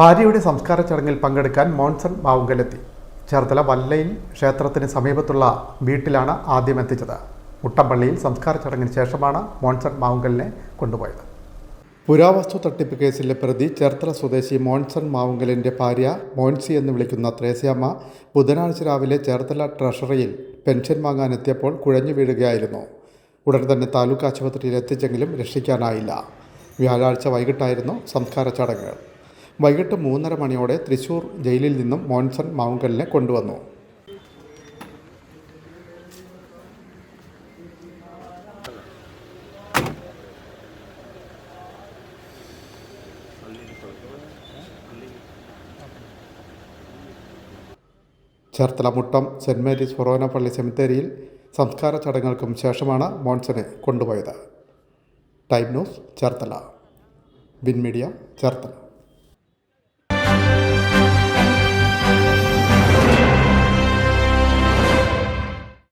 ഭാര്യയുടെ സംസ്കാര ചടങ്ങിൽ പങ്കെടുക്കാൻ മോൺസൺ മാവുങ്കലെത്തി. ചേർത്തല വല്ലയിൽ ക്ഷേത്രത്തിന് സമീപത്തുള്ള വീട്ടിലാണ് ആദ്യം എത്തിച്ചത്. മുട്ടമ്പള്ളിയിൽ സംസ്കാര ചടങ്ങിന് ശേഷമാണ് മോൺസൺ മാവുങ്കലിനെ കൊണ്ടുപോയത്. പുരാവസ്തു തട്ടിപ്പ് കേസിലെ പ്രതി ചേർത്തല സ്വദേശി മോൺസൺ മാവുങ്കലിന്റെ ഭാര്യ മോൻസി എന്ന് വിളിക്കുന്ന ത്രേസ്യാമ്മ ബുധനാഴ്ച രാവിലെ ചേർത്തല ട്രഷറിയിൽ പെൻഷൻ വാങ്ങാനെത്തിയപ്പോൾ കുഴഞ്ഞു വീഴുകയായിരുന്നു. ഉടൻ തന്നെ താലൂക്ക് ആശുപത്രിയിൽ എത്തിച്ചെങ്കിലും രക്ഷിക്കാനായില്ല. വ്യാഴാഴ്ച വൈകിട്ടായിരുന്നു സംസ്കാര ചടങ്ങുകൾ വൈകിട്ട് മൂന്നര മണിയോടെ തൃശൂർ ജയിലിൽ നിന്നും മോൻസൺ മാവുങ്കലിനെ കൊണ്ടുവന്നു. ചേർത്തല മുട്ടം സെന്റ് മേരീസ് ഫൊറോന പള്ളി സെമിത്തേരിയിൽ സംസ്കാര ചടങ്ങുകൾക്കും ശേഷമാണ് മോൺസനെ കൊണ്ടുപോയത്. Time news Cherthala. Bin media Cherthala.